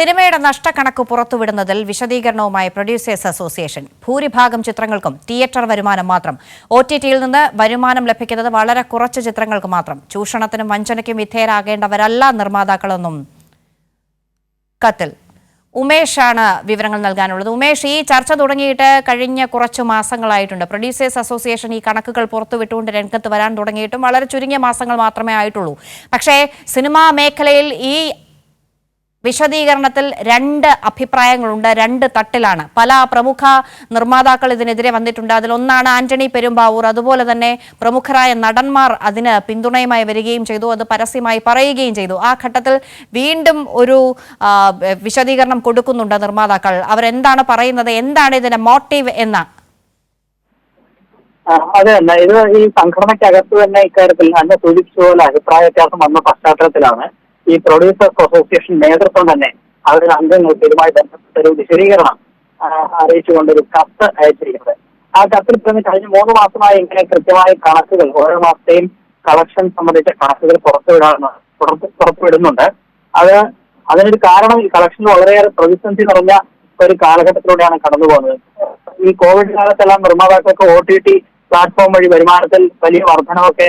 സിനിമയുടെ നഷ്ടക്കണക്ക് പുറത്തുവിടുന്നതിൽ വിശദീകരണവുമായി producers association. ഭൂരിഭാഗം ചിത്രങ്ങൾക്കും തിയേറ്റർ വരുമാനം മാത്രം. ഒ ടി ടിയിൽ നിന്ന് വരുമാനം ലഭിക്കുന്നത് വളരെ കുറച്ച് ചിത്രങ്ങൾക്ക് മാത്രം. ചൂഷണത്തിനും വഞ്ചനയ്ക്കും വിധേയരാകേണ്ടവരല്ല നിർമ്മാതാക്കളെന്നും കത്തിൽ ഉമേഷാണ് വിവരങ്ങൾ നൽകാനുള്ളത്. ഉമേഷ് ഈ ചർച്ച തുടങ്ങിയിട്ട് കഴിഞ്ഞ കുറച്ച് മാസങ്ങളായിട്ടുണ്ട്. പ്രൊഡ്യൂസേഴ്സ് അസോസിയേഷൻ ഈ കണക്കുകൾ പുറത്തുവിട്ടുകൊണ്ട് രംഗത്ത് വരാൻ തുടങ്ങിയിട്ടും വളരെ ചുരുങ്ങിയ മാസങ്ങൾ മാത്രമേ ആയിട്ടുള്ളൂ. പക്ഷേ സിനിമാ മേഖലയിൽ ഈ വിശദീകരണത്തിൽ രണ്ട് അഭിപ്രായങ്ങളുണ്ട് രണ്ട് തട്ടിലാണ്. പല പ്രമുഖ നിർമ്മാതാക്കൾ ഇതിനെതിരെ വന്നിട്ടുണ്ട്. അതിലൊന്നാണ് ആന്റണി പെരുമ്പാവൂർ. അതുപോലെ തന്നെ പ്രമുഖരായ നടന്മാർ അതിന് പിന്തുണയുമായി വരികയും ചെയ്തു. അത് പരസ്യമായി പറയുകയും ചെയ്തു. ആ ഘട്ടത്തിൽ വീണ്ടും ഒരു വിശദീകരണം കൊടുക്കുന്നുണ്ട് നിർമ്മാതാക്കൾ. അവരെന്താണ് പറയുന്നത്? എന്താണ് ഇതിന്റെ മോട്ടീവ് എന്ന? അതെ തന്നെ ഇത് ഈ സംഘടനയ്ക്കകത്ത് തന്നെ ഇക്കാര്യത്തിൽ അന്ന് സൂചിപ്പിച്ച പോലെ അഭിപ്രായ വ്യത്യാസം വന്ന പശ്ചാത്തലത്തിലാണ്. ഈ പ്രൊഡ്യൂസേഴ്സ് അസോസിയേഷൻ നേതൃത്വം തന്നെ അവരുടെ അംഗങ്ങൾക്ക് ഇതുമായി ബന്ധപ്പെട്ട ഒരു വിശദീകരണം അറിയിച്ചുകൊണ്ട് ഒരു കത്ത് അയച്ചിരിക്കുന്നത്. ആ കത്തിൽ തന്നെ കഴിഞ്ഞ മൂന്ന് മാസമായി ഇങ്ങനെ കൃത്യമായ കണക്കുകൾ ഓരോ മാസത്തെയും കളക്ഷൻ സംബന്ധിച്ച കണക്കുകൾ പുറത്തുവിടാൻ പുറത്ത് പുറത്തുവിടുന്നുണ്ട്. അത് അതിനൊരു കാരണം ഈ കളക്ഷൻ വളരെയേറെ പ്രതിസന്ധി നിറഞ്ഞ ഒരു കാലഘട്ടത്തിലൂടെയാണ് കടന്നു പോകുന്നത്. ഈ കോവിഡ് കാലത്തെല്ലാം നിർമ്മാതാക്കൾക്ക് ഒ ടി ടി പ്ലാറ്റ്ഫോം വഴി വരുമാനത്തിൽ വലിയ വർധനമൊക്കെ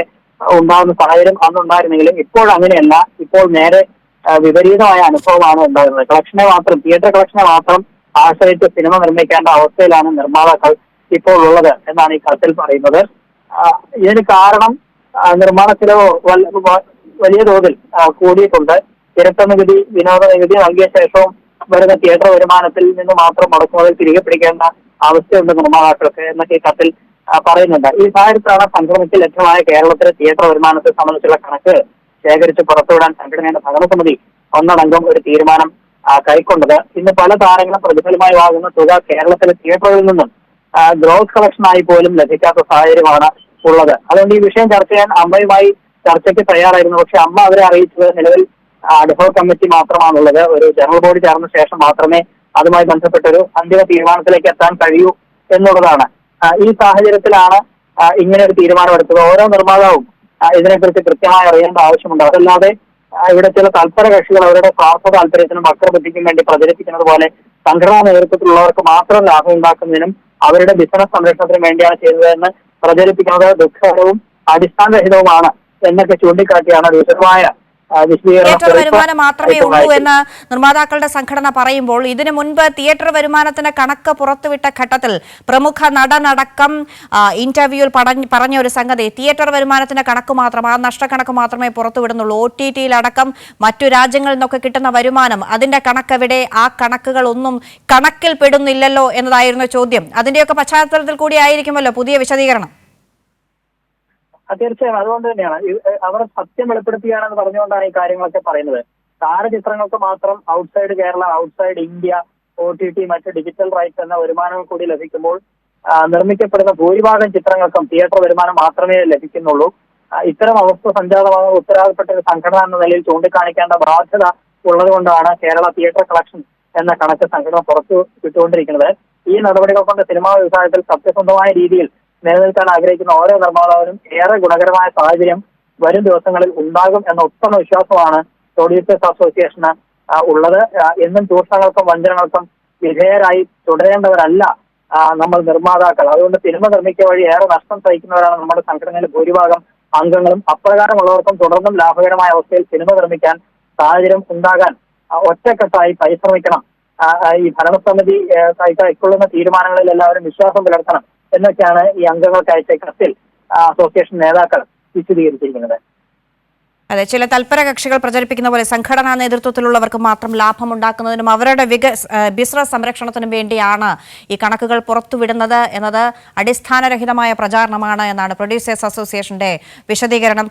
ഉണ്ടാകുന്ന സാഹചര്യം അന്നുണ്ടായിരുന്നെങ്കിലും ഇപ്പോൾ അങ്ങനെയല്ല. ഇപ്പോൾ നേരെ വിപരീതമായ അനുഭവമാണ് ഉണ്ടാകുന്നത്. കളക്ഷനെ മാത്രം തിയേറ്റർ കളക്ഷനെ മാത്രം ആശ്രയിച്ച് സിനിമ നിർമ്മിക്കേണ്ട അവസ്ഥയിലാണ് നിർമ്മാതാക്കൾ ഇപ്പോൾ ഉള്ളത് എന്നാണ് ഈ കത്തിൽ പറയുന്നത്. ഇതിന് കാരണം നിർമ്മാണ ചിലവ് വലിയ തോതിൽ കൂടിയിട്ടുണ്ട്. തിരക്ക നികുതി വിനോദ നികുതി നൽകിയ ശേഷവും വരുന്ന തിയേറ്റർ വരുമാനത്തിൽ നിന്ന് മാത്രം മുടക്കുമുതൽ തിരികെ പിടിക്കേണ്ട അവസ്ഥയുണ്ട് നിർമ്മാതാക്കൾക്ക് എന്നൊക്കെ ഈ കത്തിൽ പറയുന്നുണ്ട്. ഈ സാഹചര്യത്തിലാണ് സംഘടനയ്ക്ക് ലഭ്യമായ കേരളത്തിലെ തിയേറ്റർ വരുമാനത്തെ സംബന്ധിച്ചുള്ള കണക്ക് ശേഖരിച്ച് പുറത്തുവിടാൻ സംഘടനയുടെ ഭരണസമിതി ഒന്നടങ്കം ഒരു തീരുമാനം കൈക്കൊണ്ടത്. ഇന്ന് പല താരങ്ങളും പ്രതിഫലമായി വാങ്ങുന്ന തുക കേരളത്തിലെ തിയേറ്ററുകളിൽ നിന്നും ഗ്രോസ് കളക്ഷനായി പോലും ലഭിക്കാത്ത സാഹചര്യമാണ് ഉള്ളത്. അതുകൊണ്ട് ഈ വിഷയം ചർച്ച ചെയ്യാൻ അമ്മയുമായി ചർച്ചയ്ക്ക് തയ്യാറായിരുന്നു. പക്ഷെ അമ്മ അവരെ അറിയിച്ചത് നിലവിൽ അഡ്ഹോ കമ്മിറ്റി മാത്രമാണുള്ളത്. ഒരു ജനറൽ ബോഡി ചേർന്ന ശേഷം മാത്രമേ അതുമായി ബന്ധപ്പെട്ടൊരു അന്തിമ തീരുമാനത്തിലേക്ക് എത്താൻ കഴിയൂ എന്നുള്ളതാണ്. ഈ സാഹചര്യത്തിലാണ് ഇങ്ങനെ ഒരു തീരുമാനമെടുത്തത് ഓരോ നിർമ്മാതാവും ഇതിനെക്കുറിച്ച് കൃത്യമായി അറിയേണ്ട ആവശ്യമുണ്ട്. അതല്ലാതെ ഇവിടെ ചില തൽപര കക്ഷികൾ അവരുടെ സ്വാർത്ഥ താല്പര്യത്തിനും വക്രബുദ്ധിക്കും വേണ്ടി പ്രചരിപ്പിക്കുന്നത് പോലെ സംഘടനാ നേതൃത്വത്തിലുള്ളവർക്ക് മാത്രം ലാഭം ഉണ്ടാക്കുന്നതിനും അവരുടെ ബിസിനസ് സംരക്ഷണത്തിനും വേണ്ടിയാണ് ചെയ്തതെന്ന് പ്രചരിപ്പിക്കുന്നത് ദുഃഖകരവും അടിസ്ഥാനരഹിതവുമാണ് എന്നൊക്കെ ചൂണ്ടിക്കാട്ടിയാണ് വിശദമായ തിയേറ്റർ വരുമാനം മാത്രമേ ഉള്ളൂ എന്ന് നിർമ്മാതാക്കളുടെ സംഘടന പറയുമ്പോൾ ഇതിനു മുൻപ് തിയേറ്റർ വരുമാനത്തിന്റെ കണക്ക് പുറത്തുവിട്ട ഘട്ടത്തിൽ പ്രമുഖ നടനടക്കം ഇന്റർവ്യൂവിൽ പറഞ്ഞ ഒരു സംഗതി തിയേറ്റർ വരുമാനത്തിന്റെ കണക്ക് മാത്രം ആ നഷ്ടക്കണക്ക് മാത്രമേ പുറത്തുവിടുന്നുള്ളൂ. ഒ ടി ടിയിലടക്കം മറ്റു രാജ്യങ്ങളിൽ നിന്നൊക്കെ കിട്ടുന്ന വരുമാനം അതിന്റെ കണക്കെവിടെ ആ കണക്കുകൾ ഒന്നും കണക്കിൽ പെടുന്നില്ലല്ലോ എന്നതായിരുന്നു ചോദ്യം. അതിന്റെയൊക്കെ പശ്ചാത്തലത്തിൽ കൂടി ആയിരിക്കുമല്ലോ പുതിയ വിശദീകരണം. തീർച്ചയായും. അതുകൊണ്ട് തന്നെയാണ്. അവർ സത്യം വെളിപ്പെടുത്തിയാണെന്ന് പറഞ്ഞുകൊണ്ടാണ് ഈ കാര്യങ്ങളൊക്കെ പറയുന്നത്. താരചിത്രങ്ങൾക്ക് മാത്രം outside Kerala outside India O T T മറ്റ് ഡിജിറ്റൽ റൈറ്റ്സ് എന്ന വരുമാനം കൂടി ലഭിക്കുമ്പോൾ നിർമ്മിക്കപ്പെടുന്ന ഭൂരിഭാഗം ചിത്രങ്ങൾക്കും തിയേറ്റർ വരുമാനം മാത്രമേ ലഭിക്കുന്നുള്ളൂ. ഇത്തരം അവസ്ഥ സംജാതമാകുന്ന ഉത്തരവാദപ്പെട്ട ഒരു സംഘടന എന്ന നിലയിൽ ചൂണ്ടിക്കാണിക്കേണ്ട ബാധ്യത ഉള്ളതുകൊണ്ടാണ് കേരള തിയേറ്റർ കളക്ഷൻ എന്ന കണക്ക് സംഘടന പുറത്തു വിട്ടുകൊണ്ടിരിക്കുന്നത്. ഈ നടപടികൾ കൊണ്ട് സിനിമാ വ്യവസായത്തിൽ സത്യസന്ധമായ രീതിയിൽ നിലനിൽക്കാൻ ആഗ്രഹിക്കുന്ന ഓരോ നിർമ്മാതാവിനും ഏറെ ഗുണകരമായ സാഹചര്യം വരും ദിവസങ്ങളിൽ ഉണ്ടാകും എന്ന ഉത്തമ വിശ്വാസമാണ് പ്രൊഡ്യൂസേഴ്സ് അസോസിയേഷന് ഉള്ളത്. എന്നും ചൂഷണങ്ങൾക്കും വഞ്ചനകൾക്കും വിധേയരായി തുടരേണ്ടവരല്ല നമ്മൾ നിർമ്മാതാക്കൾ. അതുകൊണ്ട് സിനിമ നിർമ്മിക്കുക വഴി ഏറെ നഷ്ടം സഹിക്കുന്നവരാണ് നമ്മുടെ സംഘടനയിലെ ഭൂരിഭാഗം അംഗങ്ങളും. അപ്രകാരമുള്ളവർക്കും തുടർന്നും ലാഭകരമായ അവസ്ഥയിൽ സിനിമ നിർമ്മിക്കാൻ സാഹചര്യം ഉണ്ടാകാൻ ഒറ്റക്കെട്ടായി പരിശ്രമിക്കണം. ഈ ഭരണസമിതി കൈക്കൊള്ളുന്ന തീരുമാനങ്ങളിൽ എല്ലാവരും വിശ്വാസം പുലർത്തണം. എന്നൊക്കെയാണ് ഈ അംഗങ്ങൾക്ക് അയച്ച കത്തിൽ അസോസിയേഷൻ നേതാക്കൾ വിശദീകരിച്ചിരിക്കുന്നത്. അതെ ചില തൽപര കക്ഷികൾ പ്രചരിപ്പിക്കുന്ന പോലെ സംഘടനാ നേതൃത്വത്തിലുള്ളവർക്ക് മാത്രം ലാഭം ഉണ്ടാക്കുന്നതിനും അവരുടെ വിക ബിസിനസ് സംരക്ഷണത്തിനും വേണ്ടിയാണ് ഈ കണക്കുകൾ പുറത്തുവിടുന്നത് എന്നത് അടിസ്ഥാനരഹിതമായ പ്രചാരണമാണ് എന്നാണ് പ്രൊഡ്യൂസേഴ്സ് അസോസിയേഷന്റെ വിശദീകരണം.